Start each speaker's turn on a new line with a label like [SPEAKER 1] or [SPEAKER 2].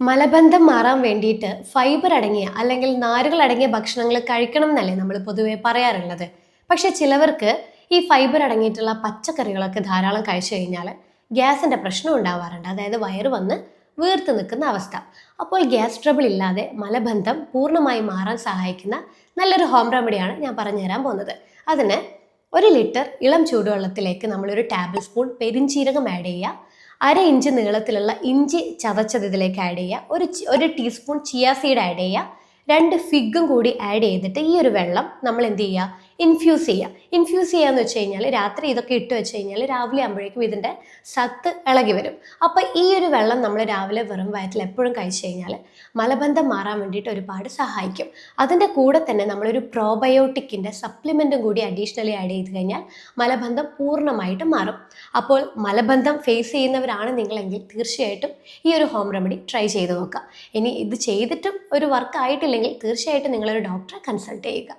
[SPEAKER 1] മലബന്ധം മാറാൻ വേണ്ടിയിട്ട് ഫൈബർ അടങ്ങിയ അല്ലെങ്കിൽ നാരുകൾ അടങ്ങിയ ഭക്ഷണങ്ങൾ കഴിക്കണം എന്നല്ലേ നമ്മൾ പൊതുവെ പറയാറുള്ളത്. പക്ഷെ ചിലവർക്ക് ഈ ഫൈബർ അടങ്ങിയിട്ടുള്ള പച്ചക്കറികളൊക്കെ ധാരാളം കഴിച്ചു കഴിഞ്ഞാൽ ഗ്യാസിന്റെ പ്രശ്നം ഉണ്ടാവാറുണ്ട്. അതായത് വയറ് വന്ന് വീർത്ത് നിൽക്കുന്ന അവസ്ഥ. അപ്പോൾ ഗ്യാസ് ട്രബിൾ ഇല്ലാതെ മലബന്ധം പൂർണമായി മാറാൻ സഹായിക്കുന്ന നല്ലൊരു ഹോം റെമഡിയാണ് ഞാൻ പറഞ്ഞു തരാൻ പോകുന്നത്. അതിന് ഒരു ലിറ്റർ ഇളം ചൂടുവെള്ളത്തിലേക്ക് നമ്മളൊരു ടേബിൾ സ്പൂൺ പെരിഞ്ചീരകം ആഡ് ചെയ്യുക. അര ഇഞ്ച് നീളത്തിലുള്ള ഇഞ്ചി ചതച്ചത് ഇതിലേക്ക് ആഡ് ചെയ്യുക. ഒരു ഒരു ടീസ്പൂൺ ചിയാ സീഡ് ആഡ് ചെയ്യുക. രണ്ട് ഫിഗും കൂടി ആഡ് ചെയ്തിട്ട് ഈ ഒരു വെള്ളം നമ്മൾ എന്ത് ചെയ്യുക? ഇൻഫ്യൂസ് ചെയ്യുക ഇൻഫ്യൂസ് ചെയ്യാന്ന് വെച്ച് കഴിഞ്ഞാൽ രാത്രി ഇതൊക്കെ ഇട്ട് വെച്ച് കഴിഞ്ഞാൽ രാവിലെ ആകുമ്പോഴേക്കും ഇതിന്റെ സത്ത് ഇളകി വരും. അപ്പോൾ ഈ ഒരു വെള്ളം നമ്മൾ രാവിലെ വെറും വയറ്റിൽ എപ്പോഴും കഴിച്ചു കഴിഞ്ഞാൽ മലബന്ധം മാറാൻ വേണ്ടിയിട്ട് ഒരുപാട് സഹായിക്കും. അതിന്റെ കൂടെ തന്നെ നമ്മളൊരു പ്രോബയോട്ടിക്കിന്റെ സപ്ലിമെന്റും കൂടി അഡീഷണലി ആഡ് ചെയ്ത് കഴിഞ്ഞാൽ മലബന്ധം പൂർണമായിട്ട് മാറും. അപ്പോൾ മലബന്ധം ഫേസ് ചെയ്യുന്നവരാണ് നിങ്ങളെങ്കിൽ തീർച്ചയായിട്ടും ഈ ഒരു ഹോം റെമഡി ട്രൈ ചെയ്ത് നോക്കുക. ഇനി ഇത് ചെയ്തിട്ടും ഒരു വർക്ക് ആയിട്ടില്ലെങ്കിൽ തീർച്ചയായിട്ടും നിങ്ങളൊരു ഡോക്ടറെ കൺസൾട്ട് ചെയ്യുക.